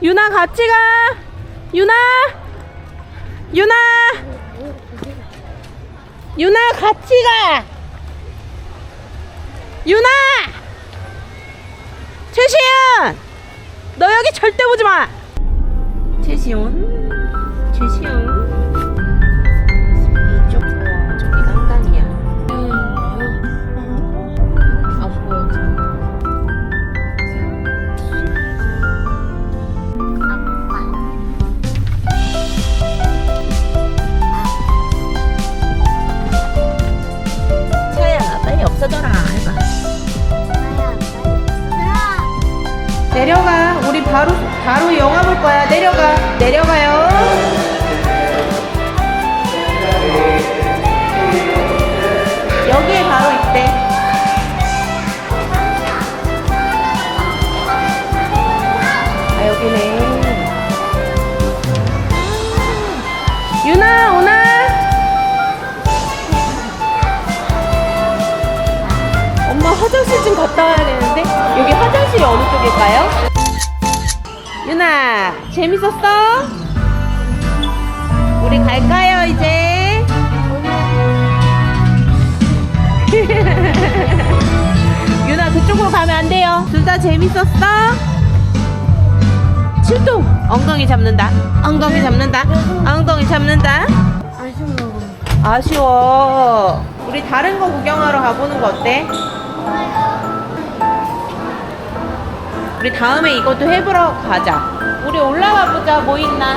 유나 같이 가. 유나. 유나. 유나 같이 가. 유나. 최시윤. 너 여기 절대 보지 마. 최시윤. 최시윤. 내려가. 우리 바로 바로 영화 볼 거야. 내려가. 내려가요. 여기에 바로 있대. 아 여기네. 유나 오나? 엄마 화장실 좀 갔다 와야 화장실이 어느 쪽일까요? 유나 재밌었어? 우리 갈까요 이제? 유나 그쪽으로 가면 안 돼요 둘 다 재밌었어? 출동 엉덩이 잡는다 엉덩이 잡는다 엉덩이 잡는다 아쉬워. 우리 다른 거 구경하러 가보는 거 어때? 우리 다음에 이것도 해보러 가자. 우리 올라가 보자. 뭐 있나?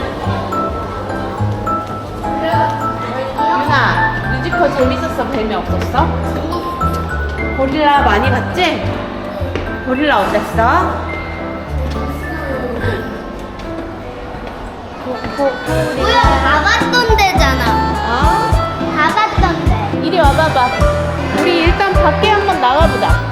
유나, 뮤지컬 재밌었어? 뱀이 없었어? 고릴라 많이 봤지? 고릴라 어땠어? 고, 고, 고릴라. 우리가 가봤던 데잖아. 어? 가봤던 데. 이리 와봐봐. 우리 일단 밖에 한번 나가보자.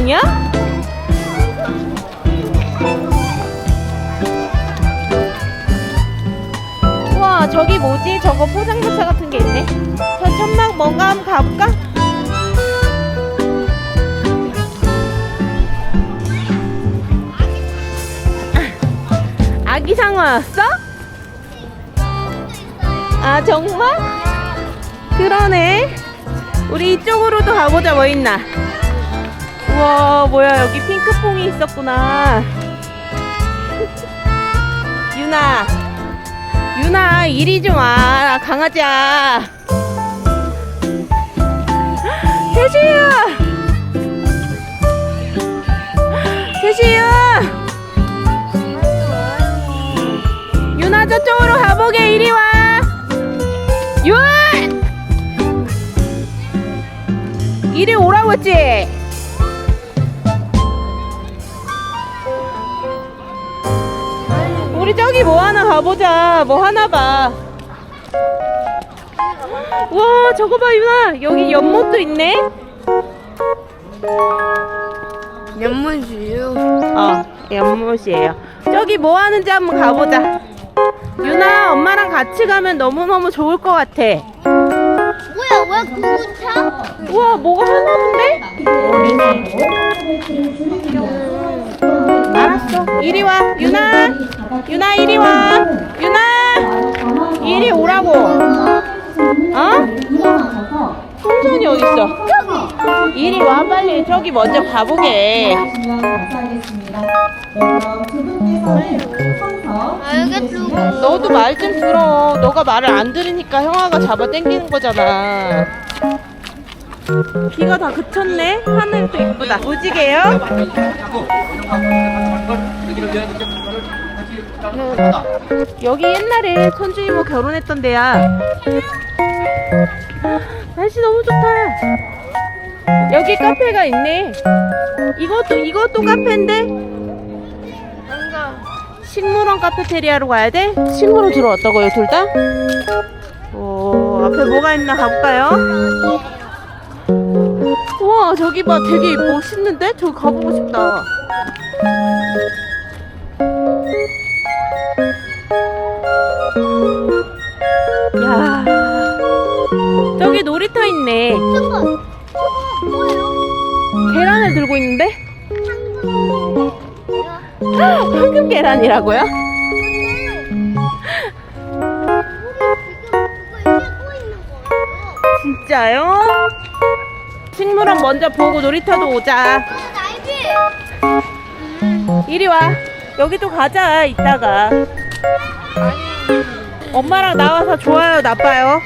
아니야? 우와, 저기 뭐지? 저거 포장마차 같은 게 있네. 저 천막 뭔가 한번 가볼까? 아기 상어였어? 아 정말? 그러네 우리 이쪽으로도 가보자 뭐 있나 우와 뭐야 여기 핑크퐁이 있었구나 유나 유나 이리 좀와 강아지야 세시야 세시야 유나 저쪽으로 가보게 이리 와. 윤! 이리 오라고 했지. 우리 저기 뭐 하나 가보자. 뭐 하나 봐. 와 저거 봐 유나 여기 연못도 있네. 연문주유. 어 연못이에요. 저기 뭐 하는지 한번 가보자. 유나 엄마랑 같이 가면 너무너무 좋을 것 같아. 뭐야, 왜 구구차? 우와 뭐가 하나 본데? 이리 와 유나. 유나 이리 와. 유나. 이리 오라고. 어? 풍선이 어딨어? 이리 와 빨리. 저기 먼저 가보게. 너도 말 좀 들어. 너가 말을 안 들으니까 형아가 잡아 당기는 거잖아. 비가 다 그쳤네? 하늘도 이쁘다. 무지개요? 여기 옛날에 천주 이모 결혼했던 데야. 날씨 너무 좋다. 여기 카페가 있네. 이것도 이것도 카페인데. 식물원 카페테리아로 가야 돼? 식물원 들어왔다고요, 둘 다? 오, 앞에 뭐가 있나 가볼까요? 우와, 저기 봐, 되게 멋있는데? 저기 가보고 싶다. 저기 놀이터 있네. 계란을 들고 있는데? 이거 황금 계란이라고요? 진짜요? 식물원 먼저 보고 놀이터도 오자. 이리 와. 여기도 가자, 이따가. 엄마랑 나와서 좋아요, 나빠요?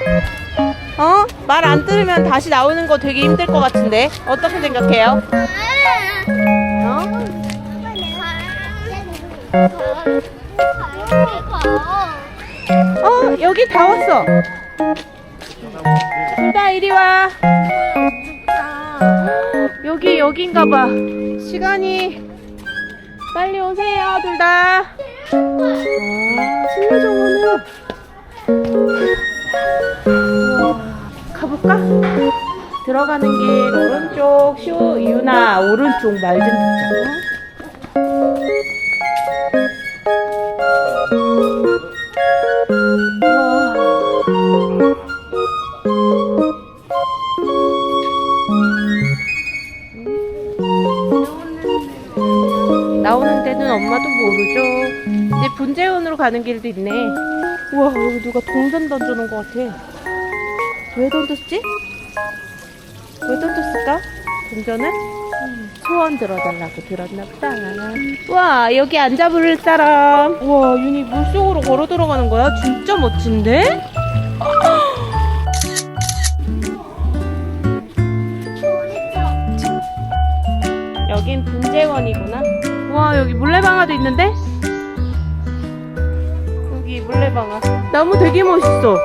어? 말 안 들으면 다시 나오는 거 되게 힘들 것 같은데. 어떻게 생각해요? 어? 어, 여기 다 왔어. 둘다 이리 와. 여기, 여긴가 봐. 시간이. 빨리 오세요, 둘 다. 아, 신뢰정원은. 가볼까? 들어가는 길 오른쪽 쇼 유나 오른쪽 말 좀 듣자. 와. 나오는 데는 엄마도 모르죠. 이제 분재원으로 가는 길도 있네. 우와, 누가 동전 던져놓은 것 같아. 왜 던졌지? 왜 던졌을까? 동전을? 소원 들어달라고 들었나 보다. 와, 여기 앉아 부를 사람. 우와, 윤이 물속으로 걸어 들어가는 거야? 진짜 멋진데? 여긴 분재원이구나. 와, 여기 물레방아도 있는데? 여기 물레방아. 나무 되게 멋있어.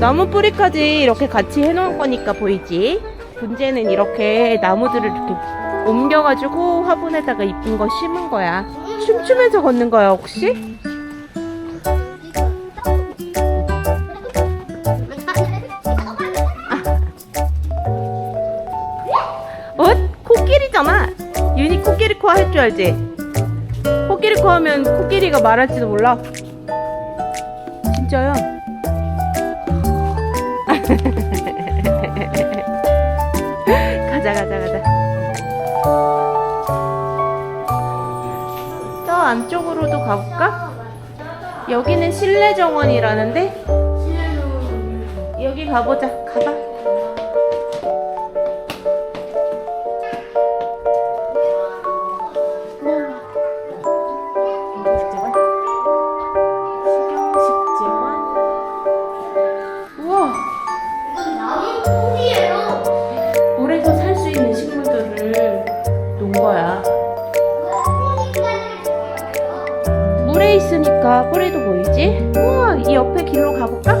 나무 뿌리까지 이렇게 같이 해놓은 거니까 보이지? 분재는 이렇게 나무들을 이렇게 옮겨가지고 화분에다가 이쁜 거 심은 거야. 춤추면서 걷는 거야, 혹시? 어? 코끼리잖아. 윤이 코끼리 코할줄 알지? 코끼리 코 하면 코끼리가 말할지도 몰라. 진짜야. 가자 가자 가자. 저 안쪽으로도 가볼까? 여기는 실내 정원이라는데 여기 가보자. 가봐. 놓은 거야. 물에 있으니까 뿌리도 보이지? 우와, 이 옆에 길로 가볼까?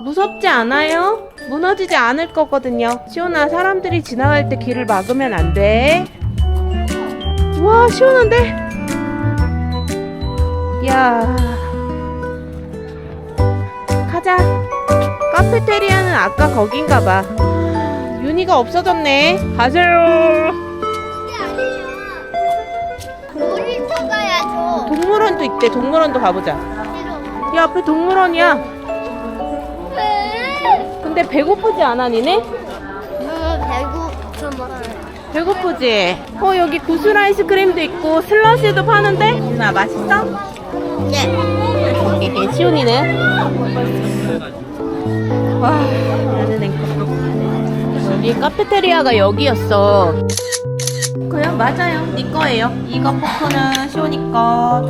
무섭지 않아요? 무너지지 않을 거거든요. 시온아, 사람들이 지나갈 때 길을 막으면 안 돼. 우와, 시원한데? 야 카페테리아는 아까 거긴가 봐. 윤희가 없어졌네. 가세요. 놀이터 가야죠. 동물원도 있대. 동물원도 가보자. 싫어. 이 앞에 동물원이야. 왜? 근데 배고프지 않아, 니네? 응, 배고 좀 먹어요. 배고프지? 어, 여기 구슬 아이스크림도 있고 슬러시도 파는데? 윤아, 맛있어? 예. 시온이는? 와, 나는 앵커. 여기 카페테리아가 여기였어. 그냥 맞아요. 네 거예요. 이거 포크는 거.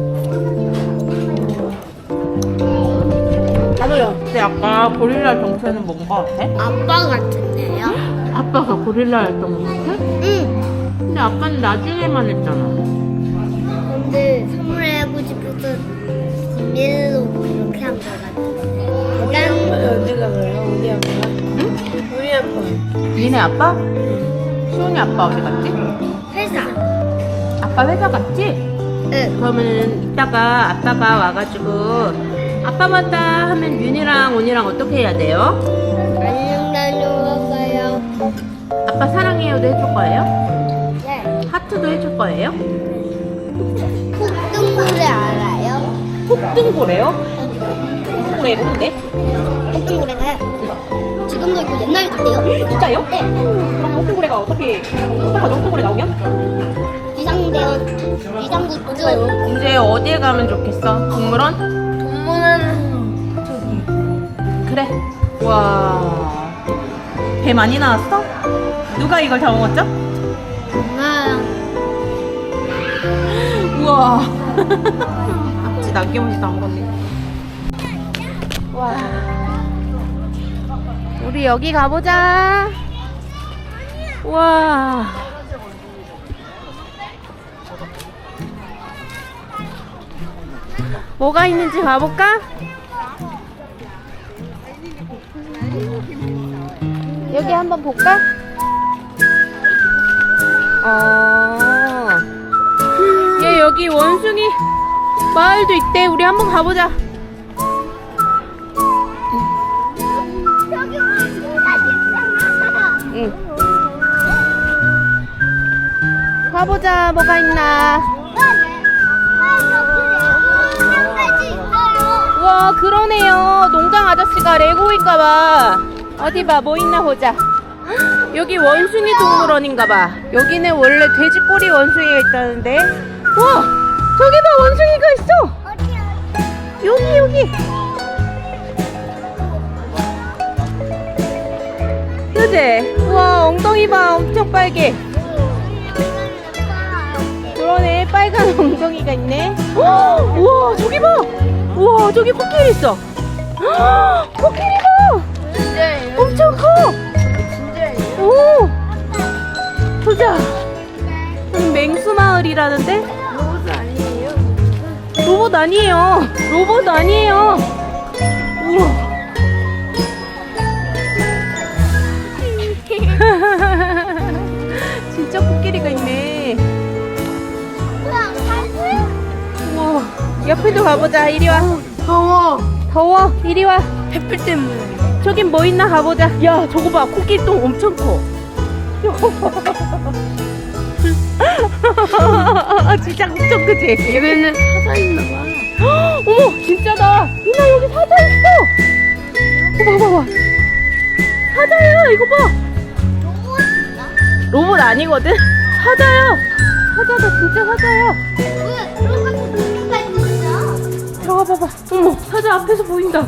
하루야, 근데 아까 고릴라 정체는 뭔거 같아? 아빠 같은데요? 아빠가 고릴라 였던 거 같아? 응. 근데 아빠는 나중에만 했잖아. 근데 선물하고 싶어서 비밀로 이렇게 한 거 같은 니네 아빠? 시온이 아빠 어디 갔지? 회사. 아빠 회사 갔지? 응. 그러면은 이따가 아빠가 와가지고 아빠 왔다 하면 윤이랑 온이랑 어떻게 해야 돼요? 안녕 다녀와가요. 아빠 아빠 사랑해요도 해줄 거예요? 네. 하트도 해줄 거예요? 폭등고래 알아요? 폭등고래요? 폭등고래 뭔데? 폭등고래는 지금도 있고 옛날에도 있대요. 진짜요? 네. 그럼 폭등고래가 어떻게 어떡하죠? 폭등고래 나오면? 비상대원, 비상구조. 이제 어디에 가면 좋겠어? 동물원? 동물은 저기. 그래. 와. 배 많이 나왔어? 누가 이걸 다 먹었죠? 아, 우와. 앞지 남겨보지도 않겠네. 와. 우리 여기 가보자. 와. 뭐가 있는지 가볼까? 여기 한번 볼까? 어. 얘 여기 원숭이 마을도 있대. 우리 한번 가보자. 가보자. 뭐가 있나? 우와 그러네요. 농장 아저씨가 레고인가봐. 어디 봐. 뭐 있나 보자. 여기 원숭이 동물원인가봐. 여기는 원래 돼지꼬리 원숭이가 있다는데. 우와 저기 봐 원숭이가 있어. 여기 여기. 그지? 우와 엉덩이 봐 엄청 빨개. 빨간 엉덩이가 있네. 헉, 우와 저기 봐. 우와 저기 코끼리 있어. 헉, 코끼리 봐. 진짜예요? 엄청 커. 진짜예요? 오. 보자. 여기 맹수 마을이라는데 로봇 아니에요? 로봇 아니에요. 로봇 아니에요. 우와. 옆에도 가보자. 이리 와. 더워. 더워. 이리 와. 햇빛 때문에. 저긴 뭐 있나 가보자. 야, 저거 봐. 코끼리 똥 엄청 커. 진짜 엄청 크지? 입에는 사자 있나 봐. 어머, 진짜다. 이나 여기 사자 있어. 봐봐, 봐봐. 사자야, 이거 봐. 로봇 아니거든? 사자야. 사자다, 진짜 사자야. 들어가 봐봐. 어머, 사자 앞에서 보인다.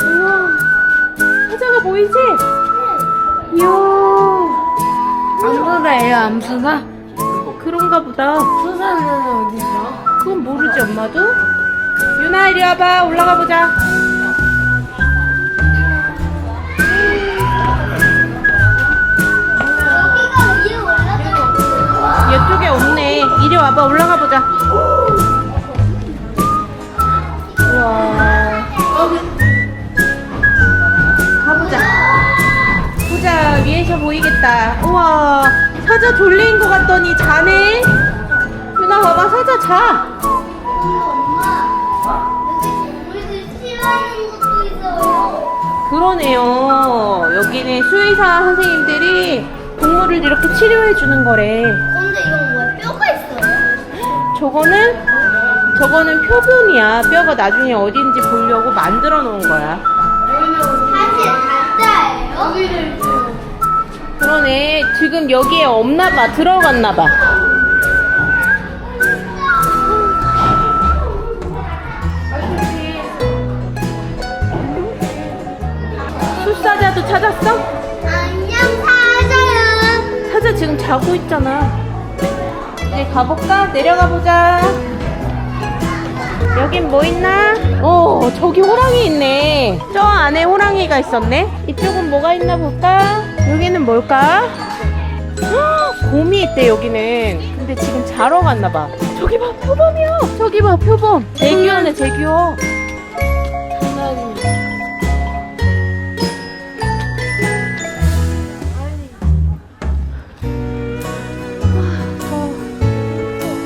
우와. 사자가 보이지? 이야. 암수다예요, 암수다? 그런가 보다. 수사는 어디서? 그건 모르지, 엄마도? 유나, 이리 와봐. 올라가 보자. 이리 와봐. 올라가 보자. 우와. 가보자. 보자. 위에서 보이겠다. 우와. 사자 졸린 것 같더니 자네. 유나 봐봐. 사자 자. 그러네요. 여기는 수의사 선생님들이 동물을 이렇게 치료해 주는 거래. 저거는 저거는 표본이야. 뼈가 나중에 어딘지 보려고 만들어 놓은 거야. 사실 가짜예요? 그러네. 지금 여기에 없나 봐. 들어갔나 봐. 숫사자도 찾았어? 안녕 사자야. 사자 지금 자고 있잖아. 가볼까? 내려가 보자. 여긴 뭐 있나? 어, 저기 호랑이 있네. 저 안에 호랑이가 있었네. 이쪽은 뭐가 있나 볼까? 여기는 뭘까? 헉, 곰이 있대, 여기는. 근데 지금 자러 갔나 봐. 저기 봐, 표범이야. 저기 봐, 표범. 대규어네, 대규어.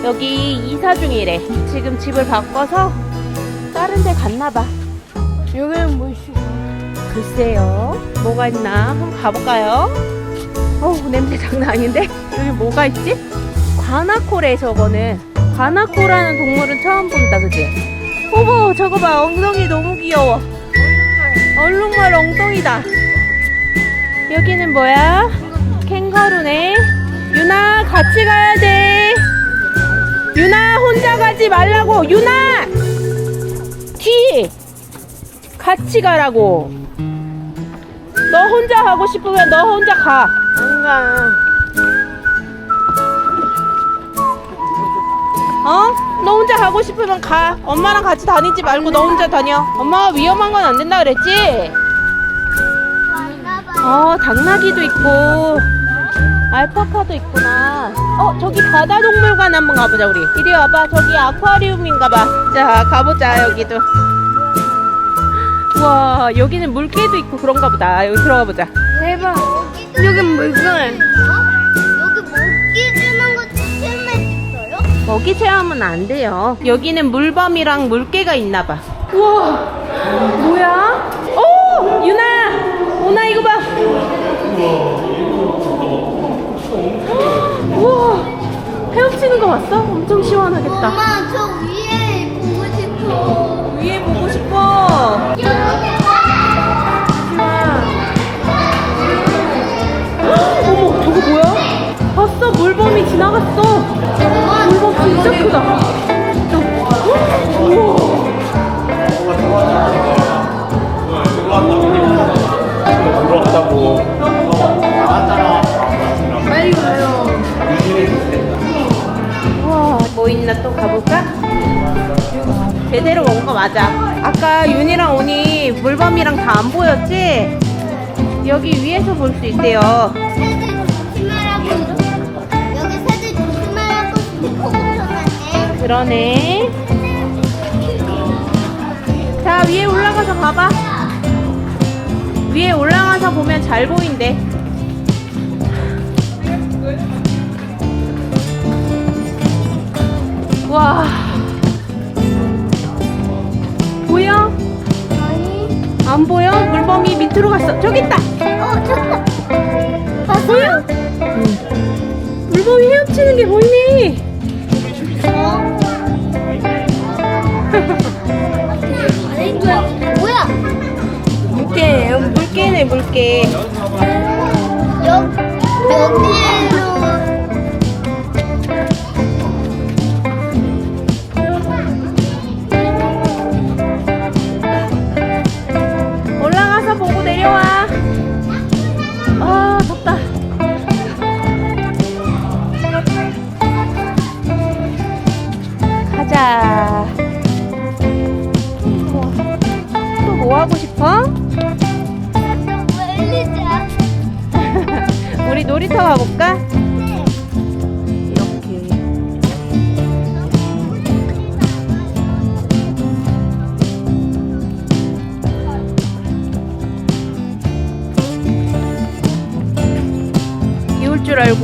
여기 이사 중이래. 지금 집을 바꿔서 다른 데 갔나 봐. 여기는 뭐 있어? 글쎄요. 뭐가 있나? 한번 가볼까요? 어우, 냄새 장난 아닌데? 여기 뭐가 있지? 관아코래, 저거는. 관아코라는 동물은 처음 본다, 그지? 어머, 저거 봐. 엉덩이 너무 귀여워. 얼룩말 엉덩이다. 여기는 뭐야? 캥거루네. 유나, 같이 가야 돼. 유나, 혼자 가지 말라고. 유나! 뒤! 같이 가라고. 너 혼자 가고 싶으면 너 혼자 가. 안 가. 어? 너 혼자 가고 싶으면 가. 엄마랑 같이 다니지 말고 너 혼자 다녀. 엄마가 위험한 건 안 된다 그랬지? 왔나봐요. 어, 당나귀도 있고, 알파카도 있구나. 어, 저기 바다동물관 한번 가보자, 우리. 이리 와봐. 저기 아쿠아리움인가봐. 자, 가보자, 여기도. 와, 여기는 물개도 있고 그런가 보다. 여기 들어가 보자. 대박. 여긴 물건. 여기 먹기 주는 수 있어요? 먹이 체험은 안 돼요. 여기는 물범이랑 물개가 있나 봐. 우와, 뭐야? 오, 유나, 오나 이거 봐. 우와, 헤엄치는 거 봤어? 엄청 시원하겠다. 엄마 저 위에 보고 싶어. 위에 보고 싶어. 어머, 저거 뭐야? 봤어, 물범이 지나갔어. 물범 진짜 크다. 우와. 들어왔다고 빨리 뭐 있나 또 가볼까? 제대로 온 거 맞아. 아까 윤이랑 오니 물범이랑 다 안 보였지? 여기 위에서 볼 수 있대요. 그러네. 자, 위에 올라가서 봐봐. 위에 올라가서 보면 잘 보인대. 와. 보여? 아니. 안 보여? 물범이 밑으로 갔어. 저기 있다. 어, 저거. 봤어요? 물범이 헤엄치는 게 보이네. 어? 뭐야? 물개, 물개네, 물개. 여, 여기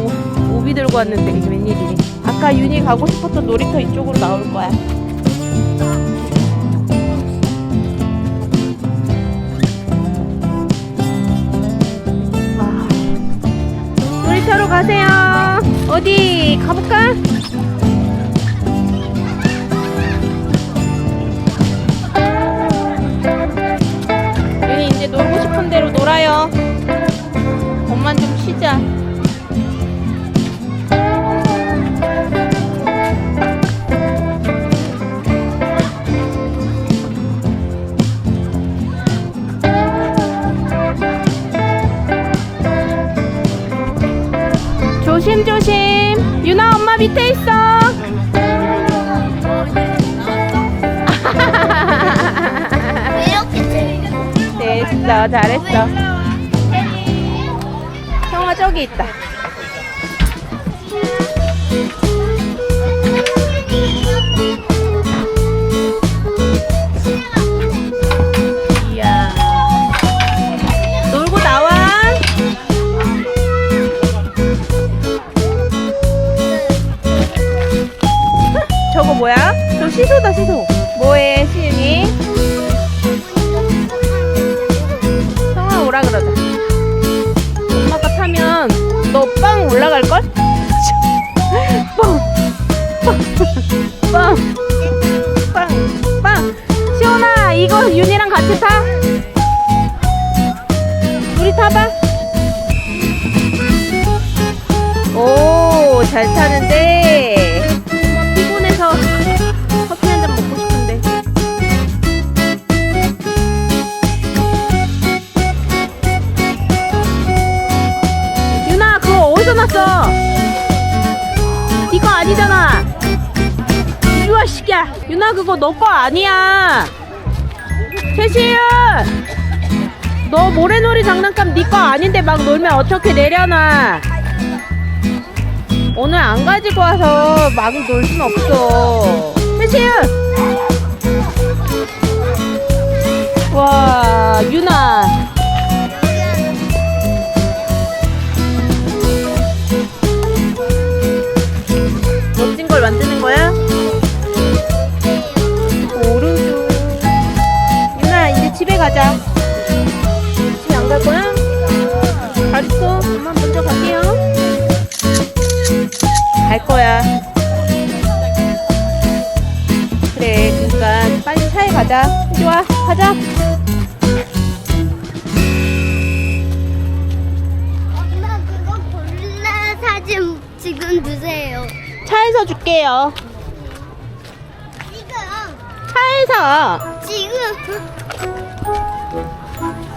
줄 알고 우비 들고 왔는데 이게 웬일이니? 아까 윤이 가고 싶었던 놀이터 이쪽으로 나올 거야. 와. 놀이터로 가세요. 어디 가볼까? 윤이 이제 놀고 싶은 대로 놀아요. 엄만 좀 쉬자. 조심조심. 유나 엄마 밑에 있어. 재밌게 됐어. 잘했어. 형아 저기 있다. 시소다 시소 뭐해 시윤이? 성아 오라 그러자 엄마가 타면 너 빵 올라갈걸? 빵! 빵! 빵! 빵! 시원아 이거 윤이랑 같이 타? 우리 타봐 오 잘 타는데 윤아 그거 너 거 아니야. 최시윤! 너 모래놀이 장난감 네 거 아닌데 막 놀면 어떻게 내려놔? 오늘 안 가지고 와서 막 놀 순 없어. 최시윤! 와 윤아 멋진 걸 만드 가자. 집에 안 갈 거야? 알았어. 엄마 먼저 갈게요. 갈 거야. 그래 그러니까 빨리 차에 가자. 이리 와 가자. 엄마 그거 고릴라 사진 지금 주세요. 차에서 줄게요. 지금 차에서. 지금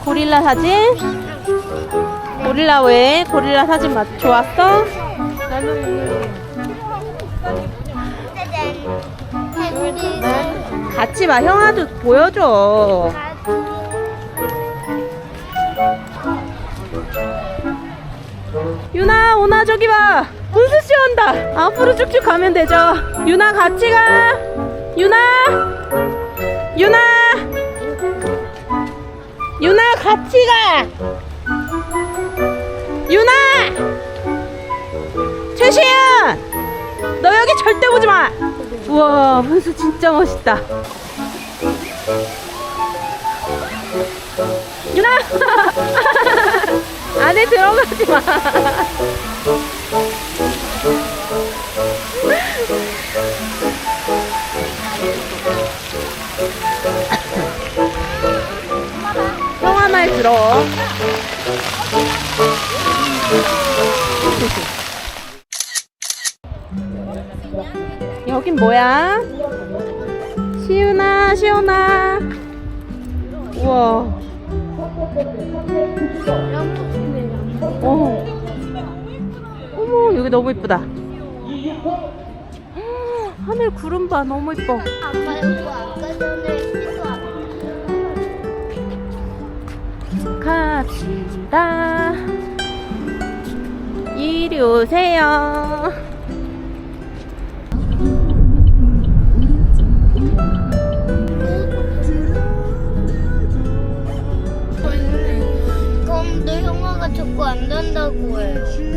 고릴라 사진? 고릴라 왜? 고릴라 사진 맞 좋았어? 같이 봐 형아도 보여줘. 유나 오나 저기 봐. 분수씨 온다. 앞으로 쭉쭉 가면 되죠. 유나 같이 가. 유나. 유나 유나 같이 가. 유나! 최시현 너 여기 절대 보지 마. 우와 분수 진짜 멋있다. 유나! 안에 들어가지 마 말 들어 여긴 뭐야? 시윤아, 시연아. 우와. 어. 어머, 여기 너무 이쁘다. 하늘 구름 봐, 너무 이뻐. 아빠 이거 아까 전에 갑시다. 이리 오세요. 너 형아가 자꾸 안 된다고 해.